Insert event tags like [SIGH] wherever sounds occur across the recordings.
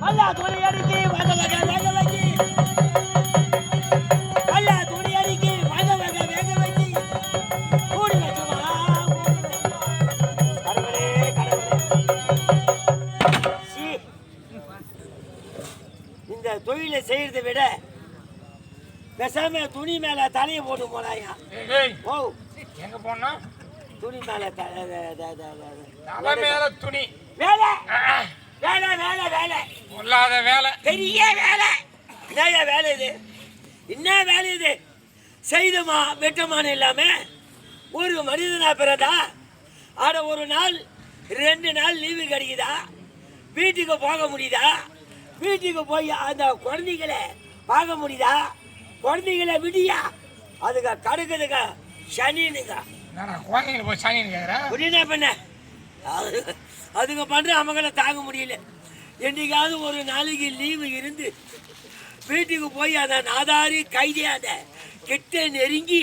அல்லா துணி அடிக்கி வக வக வேக வைக்கி துணி அடிக்கி வக வக வேக வைக்கி கூடி வச்சுமா? கடவுளே கடவுளே. சீ. இந்த தொழிலை செய்யறதை விட பேசாம துணி மேல தலையை போட்டு போனாயா ஓ. எங்க போனா? துணி மேல தலை மேல. துணி ஆ, வேலை வேலை வேலை. பொல்லாத வேலை. பெரிய வேலை. என்னய்யா வேலை இது? என்ன வேலை இது? செய்துமா வெட்டமான இல்லாம ஒரு மனிதனா பிறந்தா ஆட ஒரு நாள் ரெண்டு நாள் லீவு கிடைக்குதா? வீட்டுக்கு போக முடியுதா? வீட்டுக்கு போய் அந்த குழந்தைகளை பார்க்க முடியுதா? குழந்தைகளை விடியா? அதுங்க கடுக்குதுங்க சனினுங்க குழந்தைங்க போய் சாணின்னு கேக்குறேன் புரியுதா பண்ண? அது- அதுங்க பண்ணுற அவங்கள தாங்க முடியல. என்னைக்காவது ஒரு நாளைக்கு லீவு இருந்து வீட்டுக்கு போய் அதை நாதாரி கைதியாத கிட்ட நெருங்கி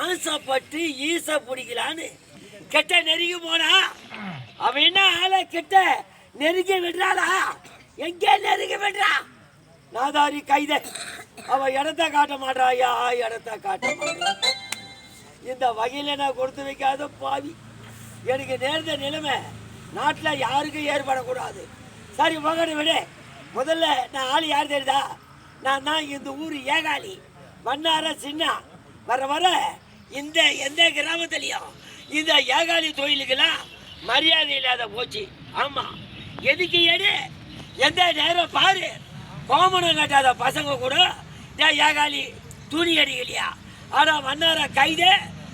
ஆசைப்பட்டு ஈச பிடிக்கலான்னு கிட்ட நெருங்கி போனா அவன் என்ன ஆளை கிட்ட நெருங்கி விடுறாளா? எங்கே நெருங்கி விடுறா? நாதாரி கைத. அவ இடத்த காட்ட மாட்டா ஐயா இடத்த காட்ட மாட்டா இந்த வகையில் நான் கொடுத்து வைக்காத பாவி. எனக்கு நேர்ந்த நிலைமை நாட்டில் யாருக்கும் ஏற்படக்கூடாது. சரி மகனை விட. முதல்ல நான் ஆள் யார் தெரியுதா? நான் தான் இந்த ஊர் ஏகாலி வண்ணார சின்ன. வர வர இந்த எந்த கிராமத்துலேயும் இந்த ஏகாலி தொழிலுக்கெல்லாம் மரியாதை இல்லாத போச்சு. ஆமாம் எதுக்கு ஏடு எந்த நேரம் பாரு. கோமணம் கட்டாத பசங்க கூட டேய் ஏகாலி துணி அடிக்கலையா ஆனால் வண்ணார கைதே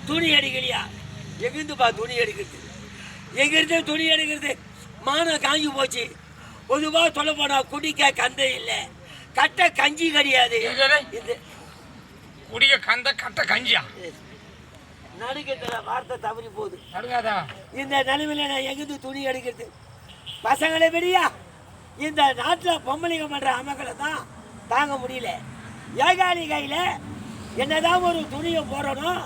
துணி அடிக்கலையா எங்கிருந்துப்பா துணி எடுக்கிறது? எங்கிருந்து துணி எடுக்கிறது? மானம் காஞ்சி போச்சு. பொதுவாக சொல்ல போனா குடிக்க கந்தை இல்லை. கட்ட கஞ்சி கிடையாது? இது குடிய கந்த கட்ட கஞ்சியா? நடுக்கத்துல வார்த்தை தவறி போகுது. நடுங்காதா? இந்த நிலைமையில நான் எங்கிருந்து துணி எடுக்கிறது? பசங்களை விடியா இந்த நாட்டில் பொம்பளைங்க பண்ற அமக்களை தான் தாங்க முடியல. ஏகாலி கையில என்னதான் ஒரு துணியை போடணும்?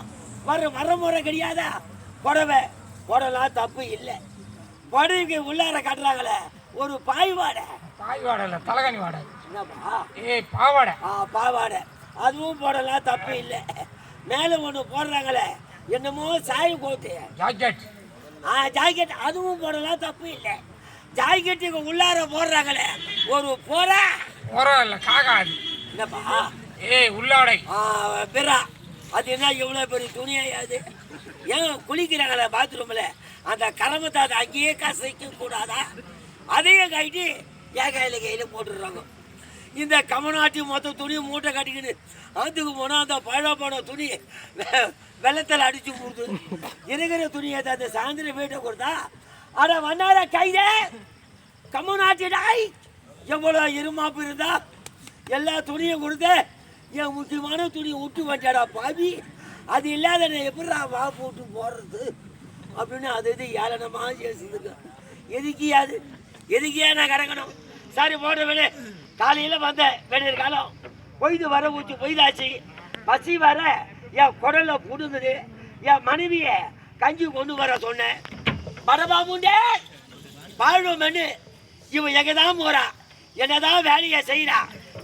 வர வரமுறை கிடையாதா? புடவை போடலாம் தப்பு இல்லை. புடவைக்கு உள்ளார கட்டுறாங்களே ஒரு பாய்வாடை பாய் வாடை இல்ல தலகாணி வாடை. என்னப்பா? ஏய் பாவாடை. ஆ பாவாடை. அதுவும் போடலாம் தப்பு இல்லை. மேலே ஒன்று போடுறாங்களே என்னமோ சாயம் கோட்டு. ஜாக்கெட். ஆ ஜாக்கெட் அதுவும் போடலாம் தப்பு இல்லை. ஜாக்கெட்டுக்கு உள்ளார போடுறாங்களே ஒரு போற. உரம் இல்ல அது என்னப்பா? ஏய் உள்ளாடை. பிறா. அது என்ன இவ்வளோ பெரிய துணியாது ஏன் குளிக்கிறாங்களே பாத்ரூமில் அந்த கரமத்தை அதை அங்கேயே கசைக்க கூடாதா? அதையும் கட்டி ஏன் கையில் கையில் போட்டுடுறாங்க. இந்த கமநாட்டி மொத்த துணி மூட்டை கட்டிக்கின்னு அதுக்கு போனால் அந்த பழ துணி வெ- வெள்ளத்தில் அடிச்சு கொடுத்து இருக்கிற துணியை அந்த சாயந்தரம் வீட்டை கொடுத்தா? அட வண்ணார கைதே! கமநாட்டி டாய் எவ்வளோ இருமாப்பு இருந்தா? எல்லா துணியும் கொடுத்து என் முக்கியமான துணியை விட்டு வச்சாடா பாவி அது இல்லாத நான் எப்படிடா வா போட்டு போடுறது? அப்படின்னு அது இது ஏளனமாக பேசுதுங்க எதுக்கு அது? எதுக்கியா நான் கிடக்கணும் சரி போட விடு காலையில் வந்தேன். வேண்டிய காலம் பொய்து வர ஊற்றி பொய்தாச்சு. பசி வர என் குடலில் புடுங்குது. என் மனைவியை கஞ்சி கொண்டு வர சொன்னேன். பரபாமுண்டே வாழ்வோம்னு இவன் எங்கே தான் போறா? என்னதான் வேலையை செய்யறா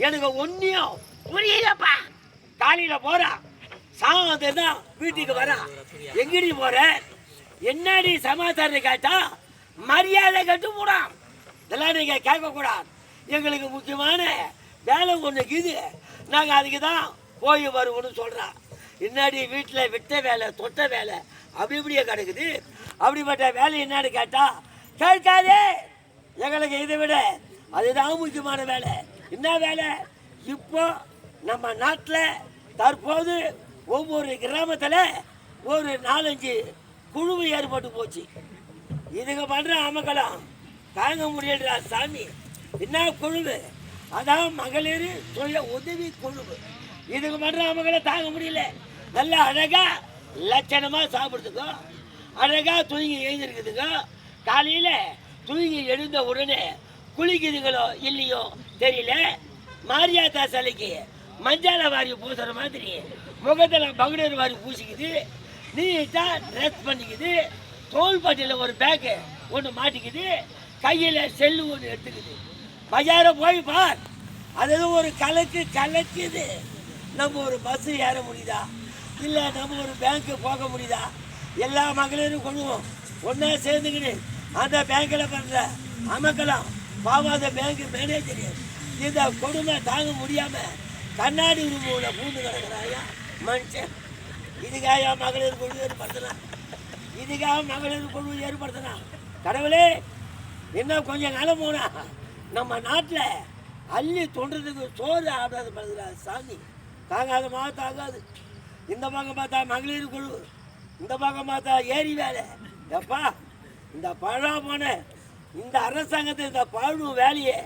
எனக்கு ஒன்றையும் புரியலப்பா. காலையில போறா. சாயந்தரம் தான் வீட்டுக்கு வரா. எங்கடி போற? என்னடி சமாச்சாரம் கேட்டா மரியாதை கட்டு போடாம். இதெல்லாம் நீங்க கேட்கக்கூடாது. எங்களுக்கு முக்கியமான வேலை ஒன்று இருக்குது நாங்கள் அதுக்கு தான் போய் வருவோம்னு சொல்கிறோம் இன்னாடி வீட்டில் விட்ட வேலை தொட்ட வேலை அப்படி இப்படியே கிடக்குது. அப்படிப்பட்ட வேலை என்னன்னு கேட்டால் கேட்காதே. எங்களுக்கு இதை விட அதுதான் முக்கியமான வேலை. என்ன வேலை? இப்போ நம்ம நாட்டில் தற்போது ஒவ்வொரு கிராமத்தில் ஒரு நாலஞ்சு குழுவு ஏற்பட்டு போச்சு. இதுங்க பண்ணுற அமக்கலம் தாங்க முடியலடா சாமி. என்ன குழுவு? அதான் மகளிர் சுய உதவி குழுவு. இதுங்க பண்ணுற அமக்கலம் தாங்க முடியல. நல்லா அழகாக லட்சணமாக சாப்பிட்றதுக்கோ அழகாக தூங்கி எழுந்திருக்கிறதுக்கோ காலையில் தூங்கி எழுந்த உடனே குளிக்குதுங்களோ இல்லையோ தெரியல. மாரியாத்தா சிலைக்கு மஞ்சால வாரி பூசுற மாதிரி முகத்தில் பகுடர் வாரி பூசிக்குது. நீட்டாக ட்ரெஸ் பண்ணிக்குது. தோள்பட்டியில் ஒரு பேக்கு ஒன்று மாட்டிக்குது. கையில் செல்லு ஒன்று எடுத்துக்குது. பஜார போய் பார். அது ஒரு கலக்கு கலக்குது. நம்ம ஒரு பஸ் ஏற முடியுதா? இல்லை நம்ம ஒரு பேங்க்கு போக முடியுதா? எல்லா மகளிரும் கொள்வோம். ஒன்றா சேர்ந்துக்கிட்டு அந்த பேங்க்கில் பண்ணுற அமக்கலாம். பாவம் அந்த பேங்க் மேனேஜர் இந்த கொடுமை தாங்க முடியாமல் கண்ணாடி ரூமில் பூந்து கிடக்கிறாயா? மனுஷன். இதுக்காக மகளிர் குழு ஏற்படுத்தினா இதுக்காக மகளிர் குழு ஏற்படுத்தினா கடவுளே இன்னும் கொஞ்சம் காலம் போனா நம்ம நாட்டில் அள்ளி தொண்டுறதுக்கு சோறு ஆடாது படுதுடா சாமி. தாங்காதமா தாங்காது. இந்த பக்கம் பார்த்தா மகளிர் குழு இந்த பக்கம் பார்த்தா ஏரி வேலை. எப்பா இந்த பழா போன இந்த அரசாங்கத்தை இந்த பாழும் வேலையை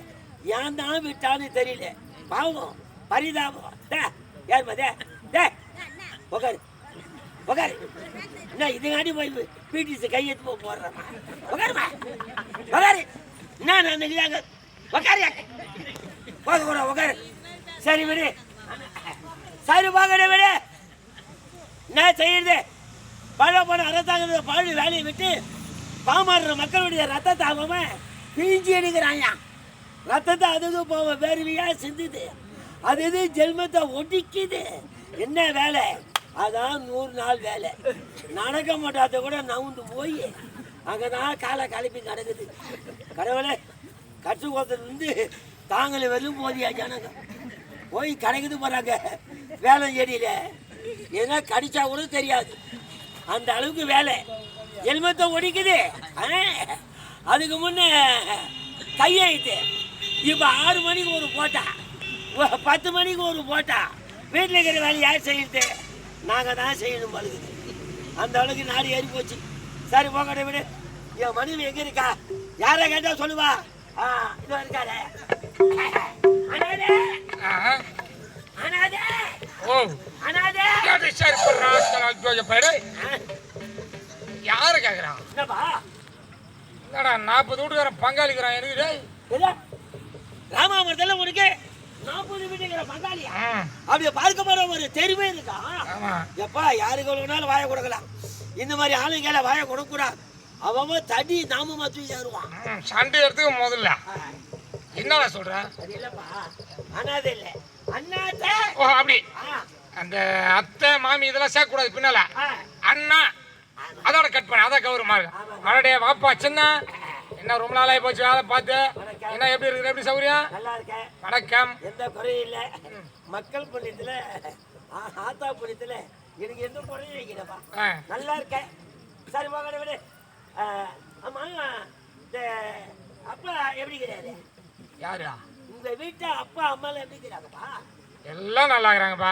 ஏன் தான் விட்டான்னு தெரியல. பாவம். பரிதாபம். டே யார் மதே டே உக்காரு. உக்காரு. என்ன இதுங்காடி போய் பிடிசி கையெழுத்து போய் போடுறேம்மா. உக்காருமா உக்காரு. என்ன நான் நினைக்கிறாங்க உக்காரு. போக கூட உக்காரு. சரி விடு. சரி போகணும் விடு என்ன செய்யுது பழ போன அரசாங்கத்தை பாழு வேலையை விட்டு பாமாடுற மக்களுடைய ரத்தத்தை அவன் பிழிஞ்சு எடுக்கிறாங்க ரத்தத்தை அது இது போவ வேர்வையா சிந்துது அது இது ஜென்மத்தை ஒட்டிக்குது. என்ன வேலை? அதான் நூறு நாள் வேலை. நடக்க மாட்டாத கூட நவுந்து போய் அங்கே தான் காலை கலப்பி நடக்குது. கடவுளே கற்று இருந்து தாங்களே வெறும் போதியா ஜனங்க. போய் கிடைக்குது போகிறாங்க வேலை செடியில ஏன்னா கடிச்சா கூட தெரியாது. அந்த அளவுக்கு வேலை. எலுமத்தை ஒடிக்குது ஆ, அதுக்கு முன்னே கையாயிட்டு இப்போ ஆறு மணிக்கு ஒரு போட்டா. பத்து மணிக்கு ஒரு போட்டா. வீட்டில் இருக்கிற வேலை யார் செய்யுது? நாங்கள் தான் செய்யணும் பழுகுது அந்த அளவுக்கு நாடு ஏறி போச்சு. சரி போகட்ட விடு. என் மனைவி எங்கே இருக்கா? யாரை கேட்டால் சொல்லுவா? ஆ இதோ இருக்காரு அனாதே. அனாதே! ஓ. அனாதே! கேட்டு சரி பேரு? யாரு கேட்குறான் என்னப்பா? என்னடா நாற்பது வீட்டுக்காரன் பங்காளிக்கிறான் எனக்கு ராமாபுரத்தில் உனக்கு நாற்பது வீட்டுங்கிற பங்காளியா அப்படியே பார்க்க போற ஒரு தெருவே இருக்கா? எப்பா யாருக்கு வேணாலும் வாயை கொடுக்கலாம். இந்த மாதிரி ஆளுங்களை வாயை கொடுக்கூடாது அவன் தடி நாமமா தூக்கி சேருவான் சண்டை எடுத்துக்க முதல்ல. என்னடா சொல்ற? அது இல்லப்பா அனாதை இல்லை. அண்ணாத்த. ஓ அப்படி. அந்த அத்தை மாமி இதெல்லாம் சேர்க்கக்கூடாது பின்னால. அண்ணா அதோட கட் பண்ண. அதான் கௌரவமா இருக்கு வாப்பா சின்ன. என்ன ரொம்ப நாளாகி போச்சு வேலை பார்த்து. என்ன எப்படி இருக்குது எப்படி சௌகரியம் நல்லா இருக்கேன் வணக்கம். எந்த குறையும் இல்லை. மக்கள் புண்ணியத்துல ஆ, ஆத்தா புண்ணியத்துல எனக்கு எந்த குறையும் வைக்கிறப்பா நல்லா இருக்கேன் சரி போகணும் விடு ஆமா இந்த அப்பா எப்படி கிடையாது யாரா? உங்க வீட்டு அப்பா அம்மாலாம் எப்படி இருக்கிறாங்கப்பா எல்லாம் நல்லா இருக்கிறாங்கப்பா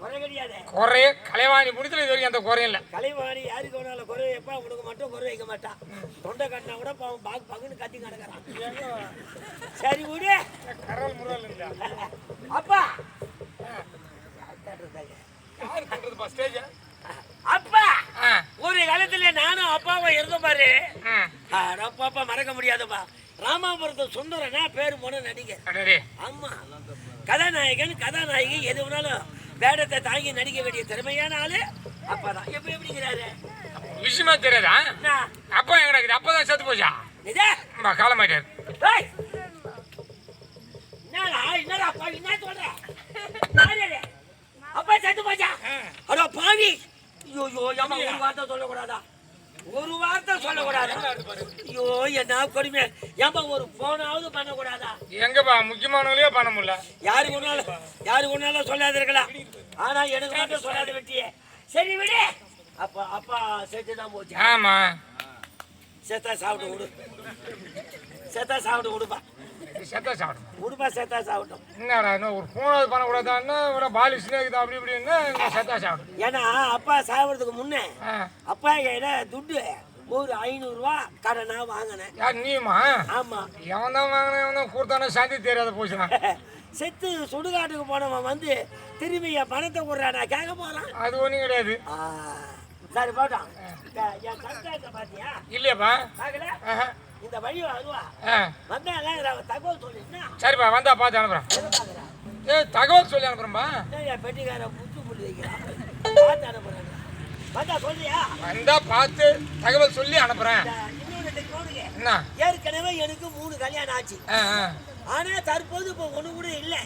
குறை கிடையாது. குறைய கலைவாணி முடித்துல இது வரைக்கும் அந்த குறையும் இல்லை. கலைவாணி யாருக்கு வேணாலும் குறை வைப்பா உனக்கு மட்டும் குறை வைக்க மாட்டான் தொண்டை கட்டினா கூட பாவம் பாக்கு பாக்குன்னு கத்தி கிடக்குறான். சரி விடு. கரல் முரல் இல்லை அப்பா. யார் பண்றதுப்பா ஸ்டேஜ் அப்பா. ஒரு காலத்துல நானும் அப்பாவும் இருந்த பாரு. ம் அப்பா அப்பா மறக்க முடியாதுப்பா. ராமாபுரத்து சுந்தரனா பேர் போன நடிகர். ஆமா. கதாநாயகன் கதாநாயகி எது வேணாலும் வேடத்தை தாங்கி நடிக்க வேண்டிய திறமையான ஆளு அப்பதான். எப்ப எப்படிங்கிறாரு? விஷயமா தெரியாதா? அப்பா எங்க இருக்குது அப்பதான் செத்து போச்சா? இதே? காலமாயிட்டாரு! என்னடா என்னடா பாவி என்ன சொல்ற? அப்பா செத்து போச்சா? அடோ பாவி! ஐயோ ஐயோ ஏம்மா ஒரு வார்த்தை சொல்லக்கூடாதா? ஒரு வார்த்தை சொல்லக்கூடாதா. ஐயோ என்ன கொடுமை. ஏம்மா ஒரு போனாவது பண்ணக்கூடாதா? எங்கப்பா முக்கியமானவங்களே பண்ண முடியல. யாருக்கு ஒன்னாலும் யாருக்கு ஒன்னாலும் சொல்லாத இருக்கலாம் ஆனா எனக்கு மட்டும் சொல்லாத வெட்டியே. சரி விடு. அப்பா அப்பா செத்து தான் போச்சு. ஆமா. செத்தா சாப்பிட்டு விடு செத்தா சாப்பிட்டு விடுப்பா செத்த சாப்பிடும் விடுப்பா செத்தா சாப்பிட்டோம் என்னடா இன்னும் ஒரு ஃபோனாவது பண்ணக்கூடாதான்னு ஒரு பாலிஷ் இருக்குது அப்படி இப்படின்னு செத்தா சாப்பிடும் ஏன்னா அப்பா சாப்பிட்றதுக்கு முன்னே அப்பா கையில துட்டு ஒரு ஐநூறுரூவா கடனா வாங்கினேன். யார் நீமா ஆமா. எவன் தான் வாங்கினேன் எவன் தான் கொடுத்தானோ சாந்தி தெரியாத போச்சுனா [LAUGHS] செத்து சுடுகாட்டுக்கு போனவன் வந்து திரும்பி என் பணத்தை கொடுறானா கேட்க போறான். அது ஒன்றும் கிடையாது. சரி போட்டான். என் சந்தாயத்தை பாத்தியா இல்லையாப்பா. பார்க்கல. இந்த வழி வருவா வந்தால தகவல் சொல்லிட்டுனா சரிப்பா வந்தா பார்த்து பார்க்குறா? ஏ தகவல் சொல்லி அனுப்புகிறேன்பா என் பெட்டிக்கார புத்து புள்ளி வைக்கிறான். பார்த்து அனுப்புறேன். வந்தா சொல்றியா? வந்தா பார்த்து தகவல் சொல்லி டெக்னாலஜி என்ன? ஏற்கனவே எனக்கு மூணு கல்யாணம் ஆச்சு. ஆனா தற்போது இப்போ ஒண்ணு கூட இல்லை.